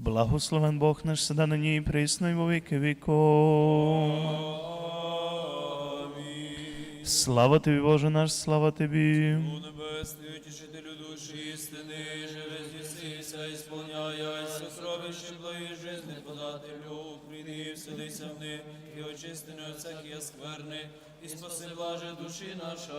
Благословен Бог наш седа на ній присно і во віки віков. Слава тобі, Боже наш, слава тобі. У небесний утішителю душі істини, живе здійснися, ісполняйся, сокровище благої жизни, подателю, прийди, вселися в них, і очисти не от всякі скверни, і спаси блаже душі наша.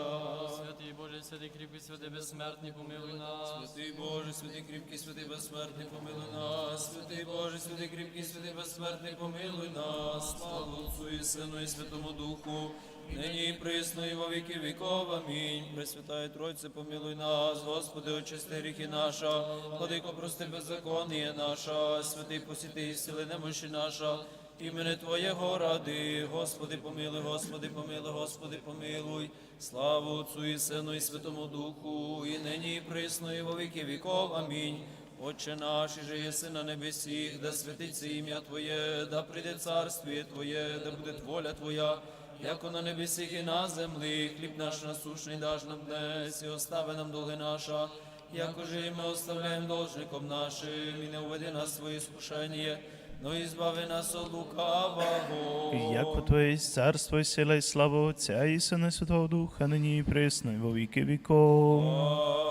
Святий Боже, святий кріпкий, святий безсмертний, помилуй нас. Святий Боже, святий кріпкий, святий безсмертний, помилуй нас. Святий Боже, святий кріпкий, святий безсмертний, помилуй нас. Слава Отцу і Сину і Святому Духу, нині присно і во віки віков. Амінь. Пресвятає Тройце, помилуй нас, Господи, очисти гріхи наша, Владико, прости беззаконніє наша, святий посіти сили немощі наша. Імени Твоєго ради, Господи, помилуй, Господи, помилуй, Господи, помилуй. Слава Отцу і Сину і Святому Духу, і нині, і присно, і во віки віков. Амінь. Отче наш, і же єси на небесі, да святиться ім'я Твоє, да прийде царствіє Твоє, да буде воля Твоя, яко на небесіх і на землі, хліб наш насушний даш нам днес, і остави нам долги наша, яко же і ми оставляємо должником нашим, і не уведи нас своє скушення, но і збави нас от лукавого. І Яко Твоє есть царство і сила і слава Отця і Сина і Святого Духа, нині і присно і во віки віков. Амінь.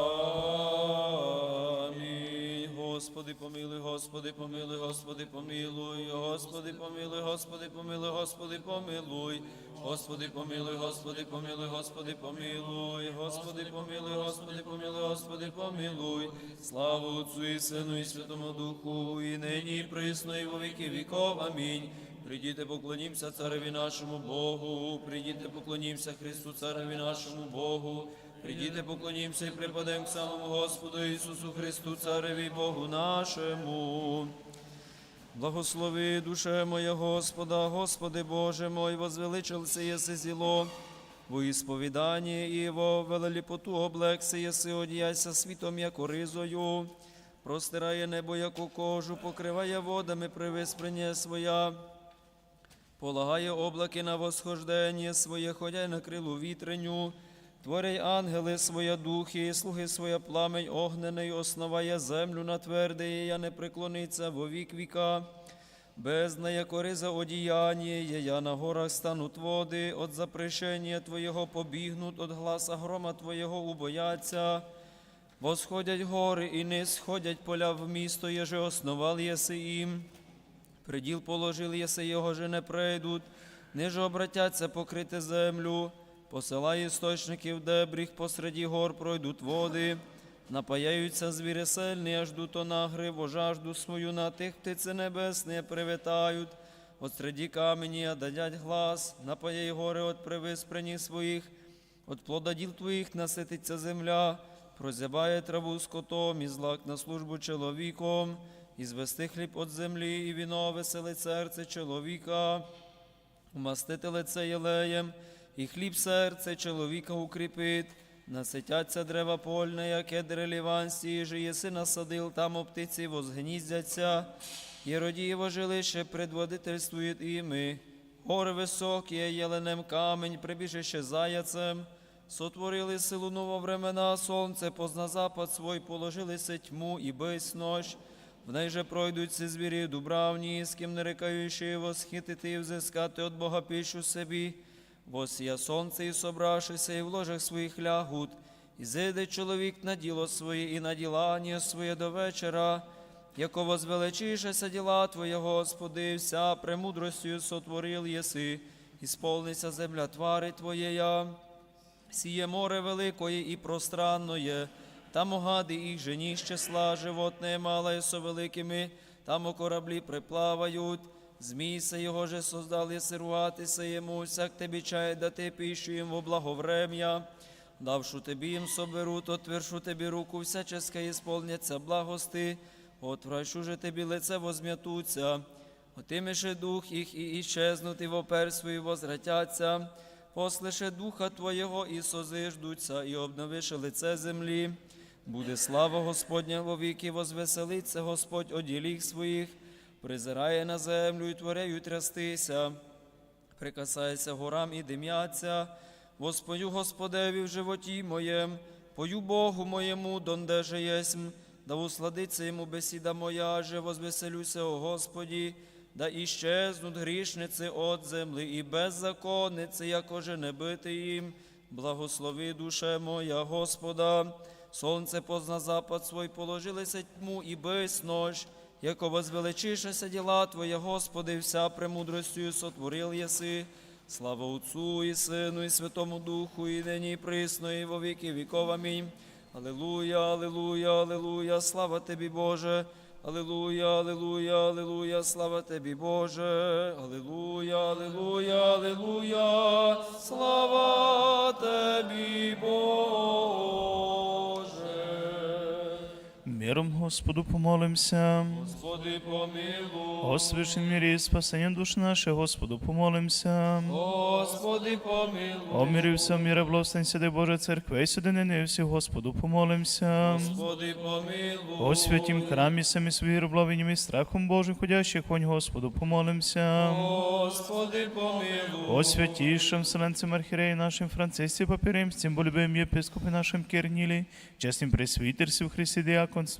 Господи, помилуй, Господи, помилуй, Господи, помилуй, Господи, помилуй, Господи, помилуй, Господи, помилуй, Господи, помилуй, Господи, помилуй, Господи, помилуй, Господи, помилуй, Господи, помилуй, Господи, помилуй. Слава Отцу і Сину і Святому Духу, і нині, і присно, і во віки віков. Амінь. Прийдіте, поклонімся цареві нашому Богу, прийдіте, поклонімся Христу, цареві нашому Богу. Прийдіте, поклонімся і припадемо к самому Господу Ісусу Христу, Цареві Богу нашому. Благослови душе моя Господа, Господи Боже мой, возвеличился єси зіло, во ісповіданні і во велеліпоту облекси єси, одіяйся світом, яко ризою, простирає небо, яку кожу, покриває водами привиспрення своя, полагає облаки на восхождення своє, ходяй на крилу вітреню, Творяй ангели своє духи, слуги своє пламень огнений, основає землю на тверде, я не преклониться во вік віка. Бездна, яко риза одіяння, я на горах стануть води, от запрещення Твоєго побігнуть, от гласа грома Твоєго убояться. Восходять гори і не сходять поля в місто, єже основал єси їм. Приділ положил єси його же не прийдуть, ниже обратяться покрити землю, посилає істочників дебріх, посереді гор пройдуть води, напаяються звіри сильні, аж дуто нагриво жажду свою на тих птиці небесні привітають, от среди камені дадять глас, напаяй гори от привиспрені своїх, от плода діл твоїх насититься земля, прозябає траву скотом і злак на службу чоловіком, і звести хліб от землі, і віно веселить серце чоловіка, умастити лице єлеєм, і хліб серце чоловіка укріпить, наситяться дерева польне, яке дереліванські, же єси насадил, там оптиці возгніздяться, і родієво жилище предводительствують іми. Гори високі, єленем камень, прибіжище заяцем, сотворили силу нововремена, сонце позна запад свой, положилися тьму і бись нощ. В неї же пройдуть ці звірі дубравні, з ким не рекаючи восхитити і взискати от Бога піщу собі. Восія сонце і собравшися, і в ложах своїх лягуть, і зайде чоловік на діло своє і на ділання своє до вечора, яко возвеличишеся діла Твоє, Господи, вся премудростю сотворил єси, і сповниться земля твари Твоєя. Сіє море великое і пространное, там огади їх жені з животне мале со великими, там у кораблі приплавають. Змійся його же создали сируватися йому, всяк тобі чай дати піщу їм во благоврем'я. Давшу тобі їм соберу, то твершу тобі руку, всяческа ісполняться благости, отвращу же тобі лице возм'ятуться. Отимеше дух їх і іщезнуть, і вопер свої возвратяться. Послише духа Твоєго і созиждуться, і обновише лице землі. Буде слава Господня во віки, возвеселиться Господь оділіх своїх, призирає на землю і творею трястися, прикасається горам і дим'яться, Воспою Господеві в животі моєм, пою Богу моєму, донде же єсмь, да усладиться йому бесіда моя, же возвеселюся, о Господі, да іщезнуть грішниці от земли і беззаконниці, якоже не бити їм. Благослови душе моя Господа. Сонце позна запад свой, положилися тьму і безнощ, яко возвеличишеся діла Твоя, Господи, вся премудростю сотворил єси. Слава Отцу і Сину, і Святому Духу, і нині і присно, і во віки віков. Амінь. Алілуя, алілуя, алілуя, слава Тобі, Боже. Алілуя, алілуя, алілуя, слава Тобі, Боже. Алілуя, алілуя, алілуя, слава Тобі, Боже. Миром Господу помолимся. Господи, помилуй. О святім мірі і спасенням душ наших, Господу помолимся. Господи, помилуй. О мірі все міре благословен сюди Божа церкви, сюди не всі, Господу помолимся. Господи, помилуй. О святім храмі самі свої робловенням і страхом Божим ходящих вонь, Господу помолимся. Господи, помилуй. О святійшим вселенцем архіреї нашим Францисі Папіримстім, бо любим єпископи нашим Кернілі, чесним пресвітерстві в Христі діаконстві,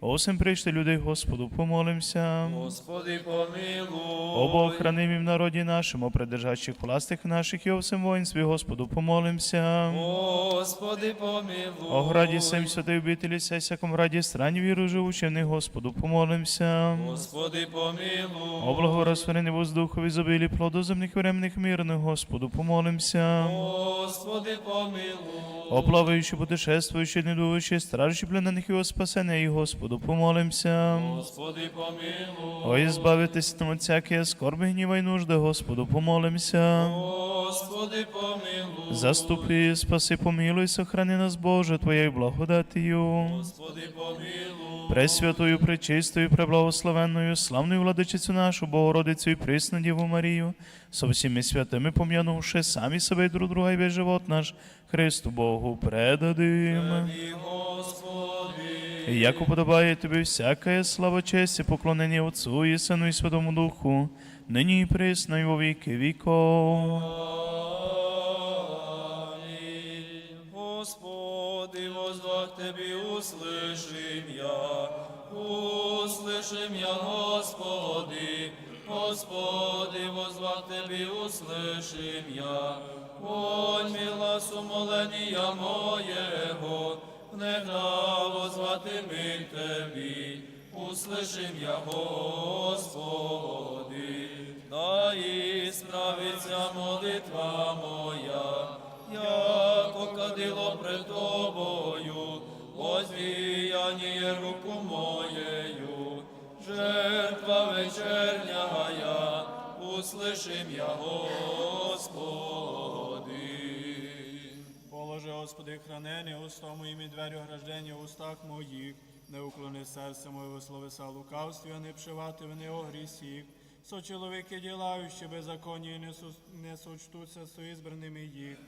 о всім прийшли людей, Господу помолимся. Господи, помилуй. О Бог, хранимі в народі нашим, о придержащих властих наших і о всім воїнстві, Господу помолимся. Господи, помилуй. О граді сем святої обителі, ся всякому раді страні віру живучи в Господу помолимся. Господи, помилуй. О благорозтворений воздухові зобілі плоду земних временних мирних, Господу помолимся. Господи, помилуй. О плаваючи, путешествуючи, недуючи, стражі пленених його спасене, і Господу помолимся. Господи, помилуй. О, і збавитися там от всякої скорби, гніва й нужди, Господу помолимся. Господи, помилуй. Заступи, спаси, помилуй, сохрани нас, Боже, Твоєю благодатію. Господи, помилуй. Пресвятою, пречистою, преблагословенною, славною владичицю нашу, Богородицю і присну Діву Марію, со всіми святими пом'янувши самі себе і друг друга і весь живот наш, Христу Богу предадим. Господи. І як уподобає тобі всяка слава, честь і поклонення Отцу і Сину і Святому Духу, нині і присно, і во віки віков. Амінь. Господи, возвах Тебе услышим я, услышим я, Господи, Господи, возвах Тебе услышим я, Вонь мила сумолення моєго, возвати ми Тебі, услышим я, Господи, да і справиться молитва моя, яко кадило пред Тобою, возвіяние руку моєю, жертва вечерняя, услышим я, Господи. Господи, хранені уста моїм і двері ограждення в устах моїх, не уклони серце моє словеса лукавстві, а не пшивати вони о грісіх. Со чоловіки ділаючи беззаконні, не, су- не їх.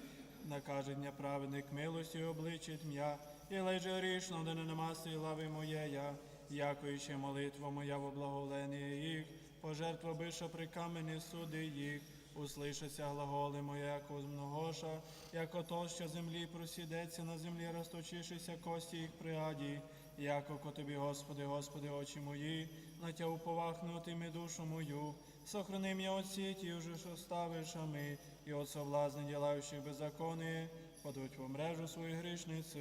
Накаже дня праведник милості обличить м'я, і леже грішно, да не намасти лави моєя, якоючи молитва моя в благоволення їх, пожертва биша при камені суди їх. Услишаться глаголи моє, як з многоша, як ото, що землі просідеться на землі, розточившися кості їх пригаді, яко ко тобі, Господи, Господи, очі мої, на тя уповахнутими душу мою, сохрани м'я от сіті, уже що ставиш ми, і от соблазни ділаючих беззакони, подуть в мрежу свою грішницю,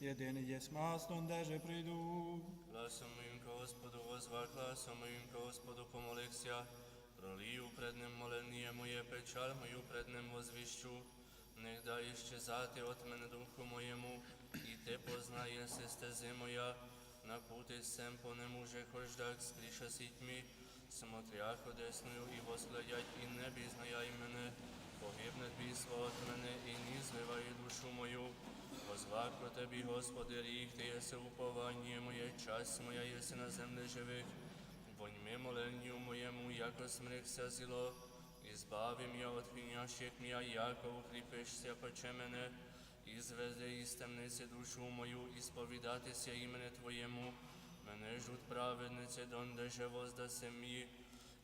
єдиний єсть масло, де же прийду. Гласом моїм Господу возвах, гласом моїм Господу помолився. Пролію пред ним молення моє, печаль мою пред ним возвіщу. Не дай щезати от мене духу моєму, і ти познаєси стези моя. На пути сем по нему же хождак скріша сітьмі, смотрях одесною і восглядять, і не пізнаяй мене. Погибне бійство от мене, і ні зливай душу мою. Возвах про Тебі, Господи, рік, Ти єси уповання моє, часть моя єси на землі живих. Воньми моленню моєму, яко смирихся зіло, і збави м'я от хвінящих м'я, яко укріпишся, поче мене, і зведе із темниці душу мою, і сповідатися імене Твоєму. Мене жут праведнице, донде же воздаси мій,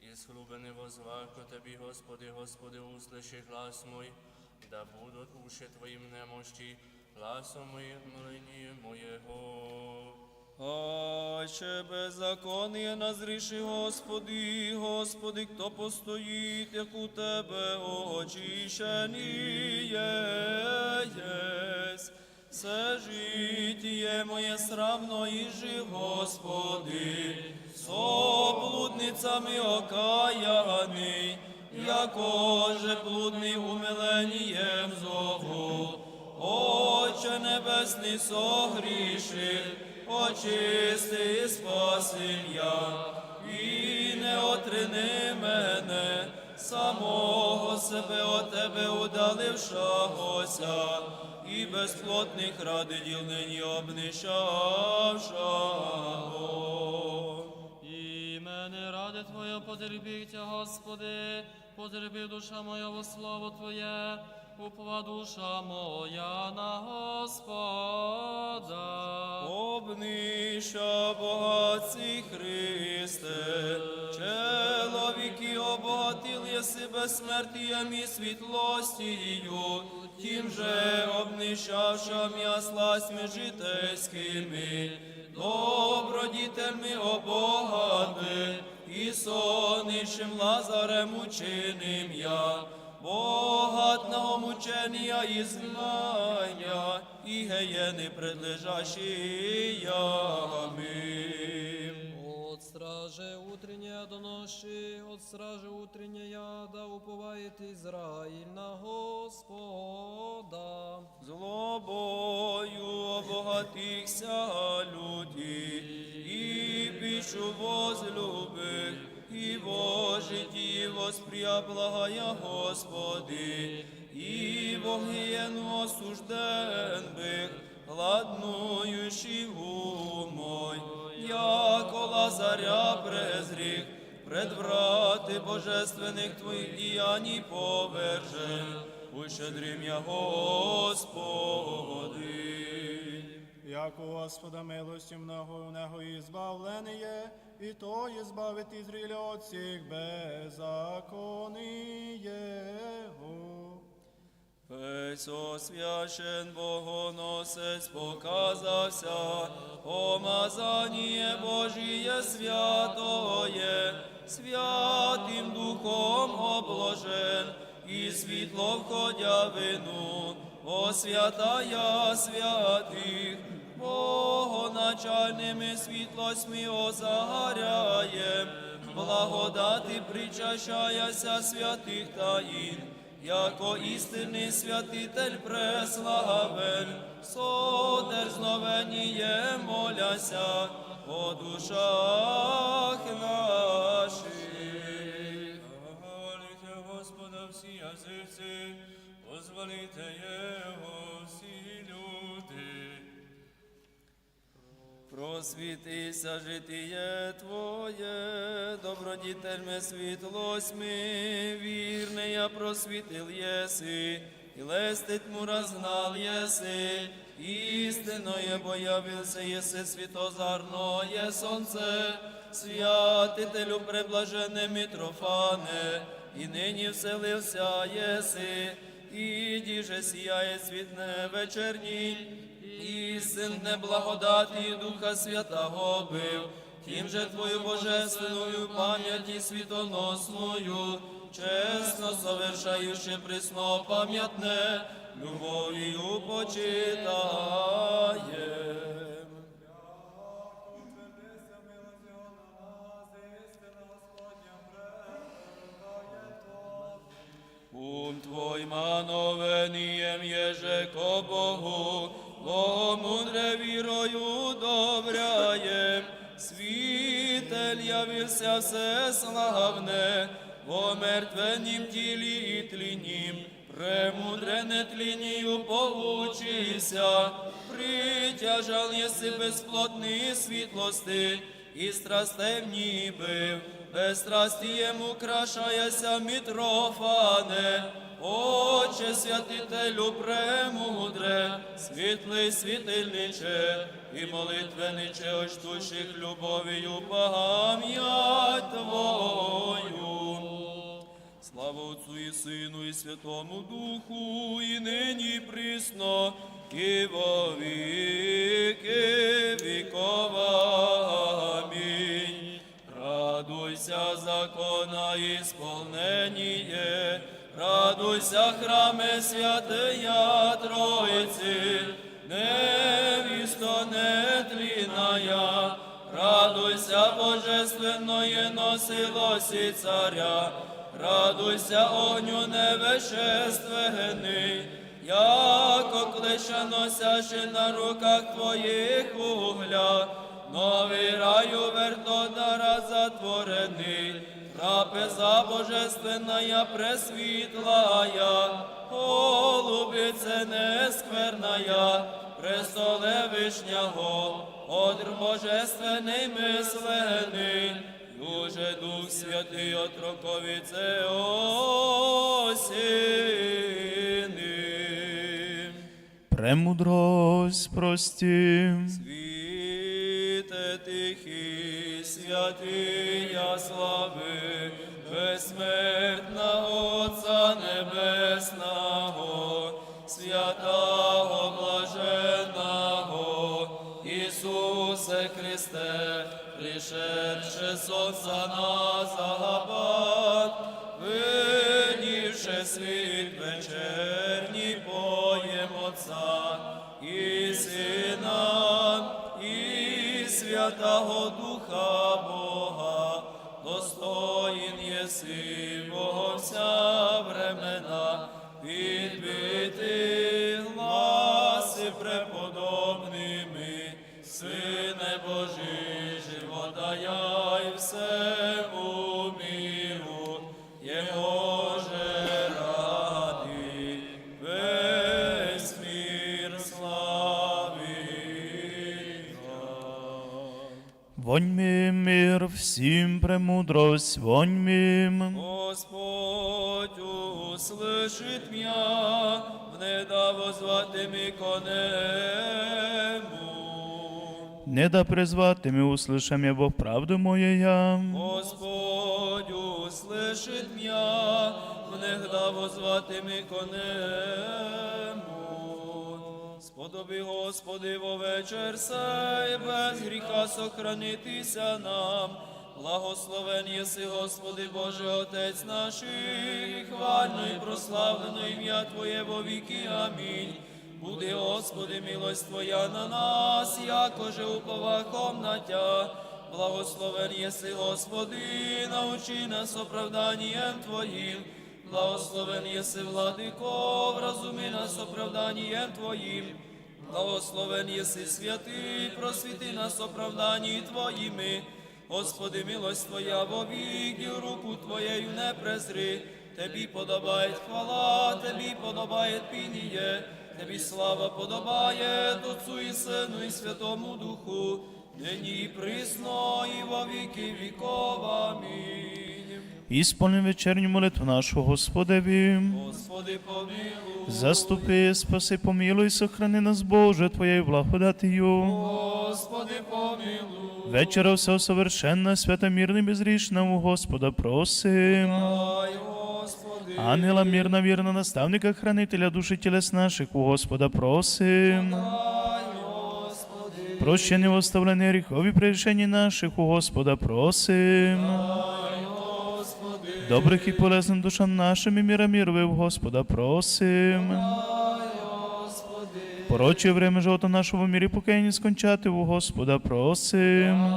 і схлубений возвах про Тобі, Господи, Господи, услыши глас мой, да будуть уші Твоїм немощі, гласом моїм молені моєго. Аче беззаконие назріши, Господи, Господи, хто постоїть, як у Тебе очищені єсть. Все житіє моє срамно і жив, Господи, соблудницями окаяний, якоже блудний умиленієм зову. Отче Небесний согрішив, очисти і спаси і не отрини мене, самого себе от тебе удалившагося, і безплотних ради діл нині обнищавшого. І мене ради Твоє потерпіття, Господи, потерпи душа моя во слово Твоє, упова душа моя на Господа. Обниша богатці Христе, чоловіки обогатил єси безсмертієм і світлостію, тим же обнищавшам я сластьми житейськими, добродітельми обогати, і соннішим Лазарем учиним я, богатного мучення і знання, і геєни предлежащі ями. От страже утренняя до ноши, от страже утренняя, да уповает Израиль на Господа. Злобою обогатихся люди, і пішу возлюбих, і во житті восприя благая Господи, і во гієну осужден бих, гладнуючи умой, яко лазаря пред врати божественних твоїх діянь повержен, у щедрім я Господи. Як у Господа милості много у него ізбавлення, і то ізбавить Ізраїля от всіх беззаконний Його. Весь освящен Богоносець показався, помазання Божіє святоє, святим Духом обложен, і світло входя вину, освятая святих, Богоначальними світлосьми озагоряєм, благодати причащаяся святих таїн, яко істинний святитель преславен, содерзновеніє моляся о душах наших. Господа всі язиці, позволите Його Просвітися житіє Твоє, добродітельме світлосьми, вірне я просвітил єси, і лести тьму розгнал єси, істинное появился єси світозарное сонце, святителю преблажене Митрофане, і нині вселився єси, і діже сіяє світне вечерній, і син неблагодаті Духа Святого бив, тим же Твою божественную пам'яті світоносною, чесно совершаючи присно пам'ятне, любов'ю почитаєм. Ум Твой мановением явився все славне, во мертвенім тілі і тлінім, премудрене тлінію поучися, притяжал єси безплотні світлости, і страстей бив, безстрастієм крашаяся Митрофане, Отче святителю премудре, світлий світильниче і молитвениче, оч душих любов'ю пам'ять Твою. Слава Отцю і Сину, і Святому Духу, і нині присно, і во віки вікова. Амінь. Радуйся, закона, і сполненіє, храме святая Троицы, невисто нетлиная. Радуйся, божественное носилоси царя, радуйся, огню невещественный, яко клеща носящий на руках твоїх угля, новий раю вертодара затворений, трапеза божественная пресвітлая, голубице нескверная, престоле вишнього, одр божественний мислений, Юже Дух Святий отроковіце осіни. Премудрость прості. Світе тихий, святия слави, безсмертна Отця Небесного, святого блаженного, Ісусе Христе, пришедше сонця на запад, винівши світ вечерній поєм Отця Святого Духа Бога, достоїн єси Бога вся времена, відбити гласи преподобними, всім премудрость, воньми. Господь услышит меня, внеда возвати конему. Не да призвати ми услышам я Бог правду моєя. Господь услышит меня, внегда возвати конему. Сподоби, Господи, во вечір сей, без гріха сохранитися нам. Благословен єси, Господи Боже, Отець наш, хвально і прославлено ім'я Твоє во віки. Амінь. Буде, Господи, милость Твоя на нас, якоже уповахом на. Благословен єси, Господи, научи нас оправданням Твоїм. Благословен єси, Владико, вразуми нас оправданням Твоїм. Благословен єси святий, просвіти нас оправданні Твоїми. Господи, милость Твоя вовік, і руку Твоєю не презри. Тобі подобає хвала, Тебі подобає пініє, Тобі слава подобає Отцу і Сину і Святому Духу, нині і присно, і во віки віков. Амінь. Ісполни вечерню молитву нашу Господеві. Господи, помилуй. Заступи, спаси, помилуй, сохрани нас, Боже, Твоєю благодатію. Господи, помилуй. Вечера все совершенна, свята, мирна, і безрішна, у Господа просим. Дай, Господи. Ангела мирна, вірна, наставника, хранителя душі тілес наших, у Господа просим. Дай, Господи. Прощені оставлені гріхові прирішені наших, у Господа просим. Дай. Добрих і полезним душам нашим і міра в Господа просим. Пороче время живота нашого в мірі покаяння скончати у Господа просим.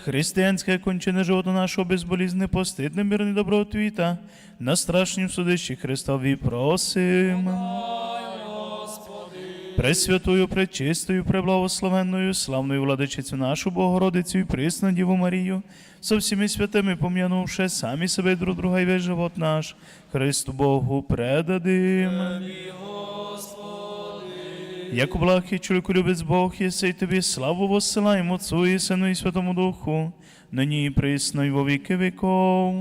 Християнське кончене живота нашого безболізне, постидне, мирне добротвіта, на страшнім судищі Христові просим. Пресвятую, пречистою, преблагословенною, славною владичицю нашу Богородицю і присну Діву Марію, со всіми святими пом'янувши самі себе друг друга і весь живот наш, Христу Богу предадим. Тобі, Господи. Як блахий чоловіку любець Бог, єси й тобі славу воссилаємо Отцу і Сину і Святому Духу, нині і присно і во віки віков.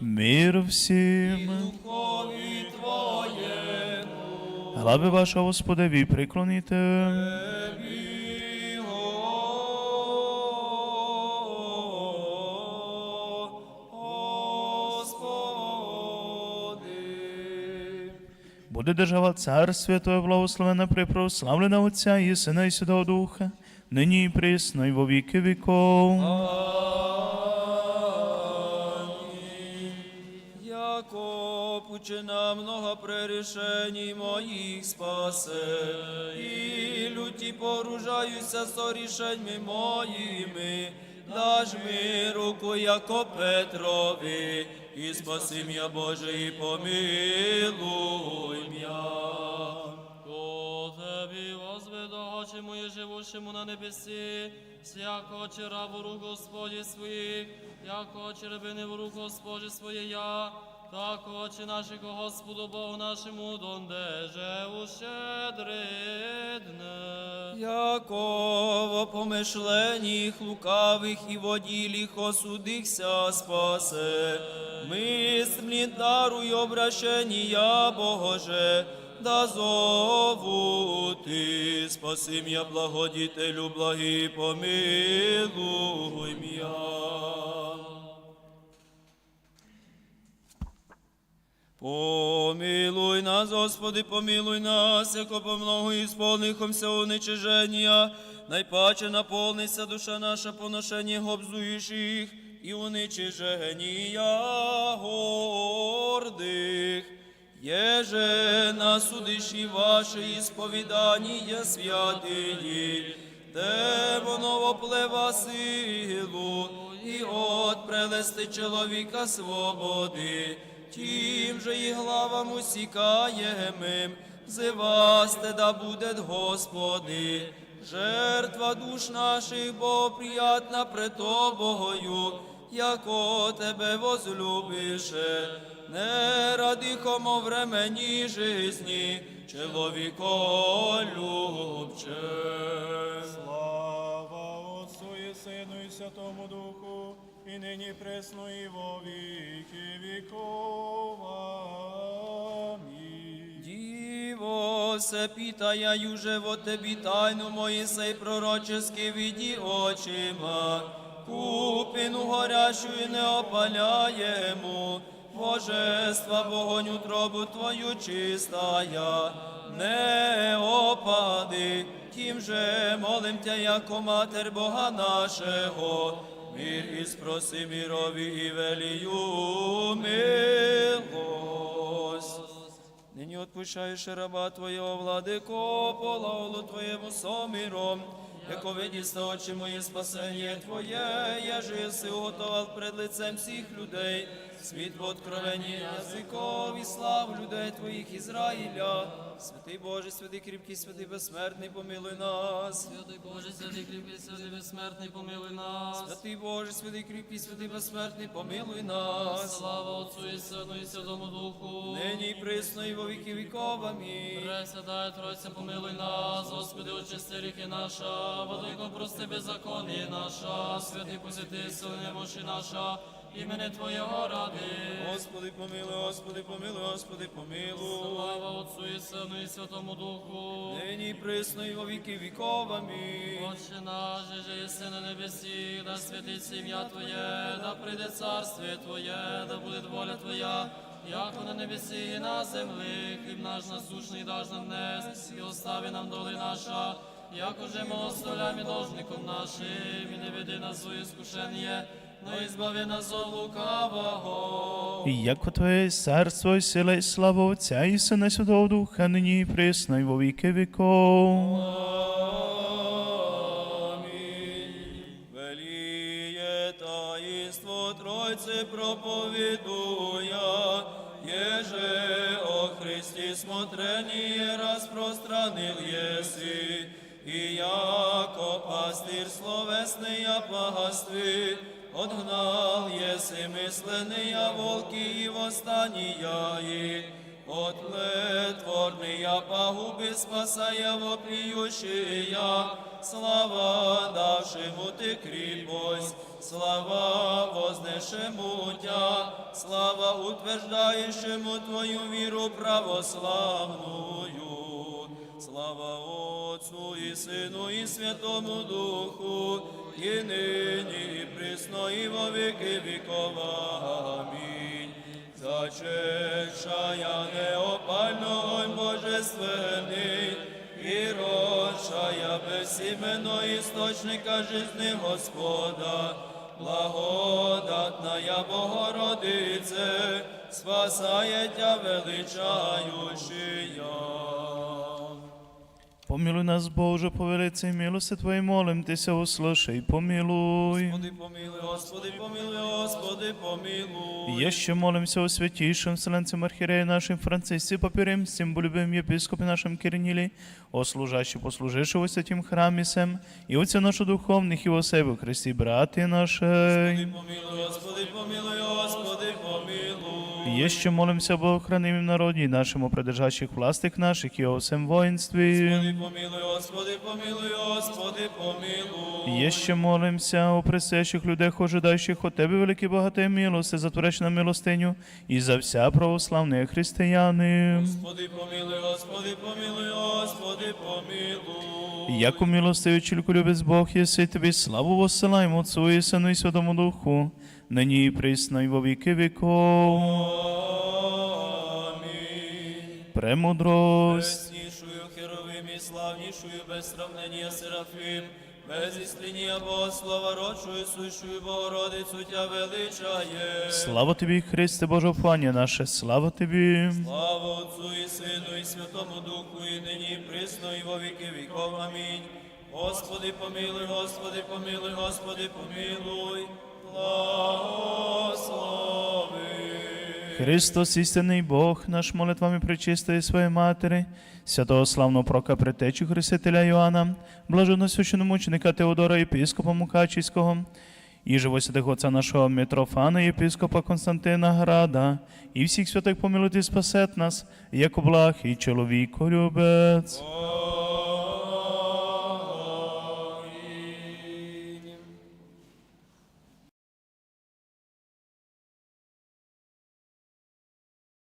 Мир всім. Глави ваша Господеві приклоніте. Тебі, Буде держава цар святого благословена, припрославлена Отця і Сина і Святого Духа, нині і присно, і во віки віков. Яко пучина много прерішень моїх спасе, і люті поружаюся со рішеньми моїми, даж ми руку, яко Петрові, і спаси м'я Боже, і помилуй м'я. Ко Тебі возведу очі мої живущому на небесі, всяко очі рабу рук Господі своїх, яко рабини в рук Господі своєя, так очі нашого Господу Богу нашому, донде же ущедридне. Яково помишленнях лукавих і воділіх осудихся спасе, мислі даруй обращення Боже, да зову ти, спаси м'я благодітелю, благий помилуй м'я. Помилуй нас, Господи, помилуй нас, яко по много ісполнихомся уничиження, найпаче наповнися душа наша поношення обзуючих і уничиження гордих. Еже на судиші ваші ісповідання святині, де воно воплева силу, і от прелести чоловіка свободи, тим же і главам усікаємим, зивасте да буде Господи, жертва душ наших, бо приятна пред Тобою, яко Тебе возлюбише, не ради хомо времені жизни, чоловіко любче. Слава Отцу і Сину і Святому Духу, і нині пресно, і во віки віков. Амінь. Діво, се питая юже во тебі тайну Моїсей пророчески віді очима, купину горящу і не опаляємо, божества вогонь утробу твою чистая, не опади, тим же молим тя, яко матер Бога нашого, мир і мірові і велію милость. Нині отпущаєш раба Твоєго, владико, полаулу Твоєму somіrom, яко видісте очі мої спасення Твоє, я си уготовав пред лицем всіх людей, світ в откровенні язиков і слав людей Твоїх Ізраїля. Святий Боже, святий кріпкий, святий безсмертний, помилуй нас. Святий Боже, святий кріпкий, святий безсмертний, помилуй нас. Святий Боже, святий кріпкий, святий безсмертний, помилуй нас. Слава Отцу і Сину і Святому Духу. Нині і присно, і во віки віков. Амінь. Пресвятая Тройця, помилуй нас, Господи, очисти ріки наша, владико, прости беззаконні наша, святий посвяти сили немощі наша, імени Твоєго ради. Господи, помилуй, Господи, помилуй, Господи, помилуй. Слава Отцу і Сину і Святому Духу. Нині і присно, і во віки віков. Амінь. Отче наш, же єси на небесі, да святиться ім'я Твоє, да прийде царствіє Твоє, да буде воля Твоя, як на небесі і на землі, хліб наш насущний даж нам днес, і остави нам доли наша, як уже ми оставляємо должником нашим, і не веди нас у іскушення, но ізбави нас от лукавого. І яко Твоє є царство, і сила, і слава Отця, і Сина, і Святого Духа, нині і присно, і во віки віков. Амінь. Веліє таїнство Тройці проповідуя, еже о Христі смотрені розпространил єси, і яко пастир словесний я пастві, Отгнал єси мисления волки і восстанія їх, от летворния пагуби спасая вопиющая, слава давшему ты крепость, слава вознешему тя, слава утверждающему твою віру православную. Слава Отцу і Сину і Святому Духу, і нині, і присно, і во віки віков. Амінь. Зачешая неопально огонь божественний, і роз прощая безіменно істочника жизни Господа, благодатная Богородице, спасає тя величающая. Помилуй нас, Боже, по велице милости Твоей, молим Тися, услышай, помилуй. Господи, помилуй, Господи, помилуй, Господи, помилуй. И еще молимся о святейшем Вселенцем Архиерее нашим Франциске Папиремстем, любим епископе нашим Кирниле, о служащем, послужившего святим храме сем, и отце наших духовных, и о себе, в Христе, братья наши. Помилуй, Господи, помилуй, Господи, помилуй. И еще молимся об охранимом народе нашим, о придержащих властях наших, и о всем воинстве. Господи, помилуй, Господи, помилуй, Господи, помилуй. І ще молимся о присящих людях, ожидаючих от Тебе, великі багатої милости, затворяч на милостиню, і за вся православні християни. Господи, помилуй, Господи, помилуй, Господи, помилуй. Яку милостивий чільку любець Бог, єси Тобі славу воссилаємо Отцу і Сину і Святому Духу, нині і присно, і во віки віков. Амінь. Премудрость. Преснішую херовим і славнішую без сравнення Серафим, без істління Богослова, рочую, сущую Богородицю тя величає. Слава Тобі, Христе Боже, пані наше, слава Тобі. Слава Отцу і Сину, і Святому Духу, і нині, і присно, і во віки віков. Амінь. Господи, помилуй, Господи, помилуй, Господи, помилуй. Христос, істинний Бог, наш молитвами причистої своєї Матері, святого славного прока притечу Хрестителя Йоанна, блаженно священомученика Теодора, єпископа Мукачівського, і живо святих отця нашого Митрофана, єпископа Константина Града, і всіх святих помилуйте спасет нас, як благ і чоловіко любець.